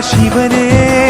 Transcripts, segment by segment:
ശിവനേ.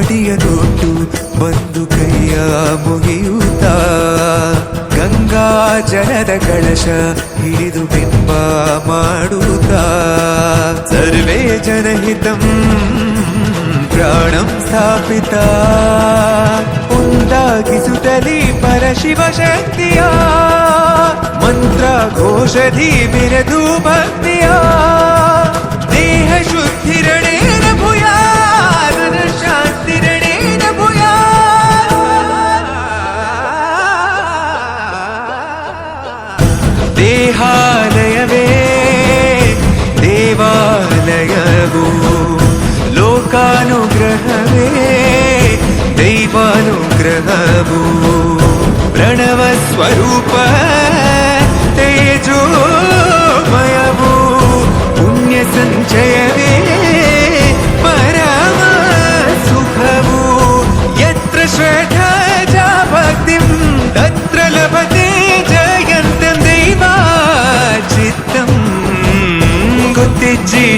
ಮಡಿಯ note ಬಂದು ಕೈಯ ಮುಗಿಯುತ್ತ? ಗಂಗಾ ಜಲದ ಕಳಶ ಹಿಡಿದು ಬಿಂಬ ಮಾಡುತ್ತ? ಸರ್ವೇ ಜನಹಿತಂ ಪ್ರಾಣಂ ಸ್ಥಾಪಿತ? ಉಂಟಾಗಿಸುತ್ತಲಿ ಪರಶಿವ ಶಕ್ತಿಯ? ಮಂತ್ರ ಘೋಷಧಿ ಬಿರದು ಭಕ್ತಿಯ? ದೇಹಾಲಯವೇ ದೇವಾಲಯವು ಲೋಕಾನುಗ್ರಹವೇ ದೈವಾನುಗ್ರಹವು ಪ್ರಣವ ಸ್ವರೂಪ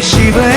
Shiva.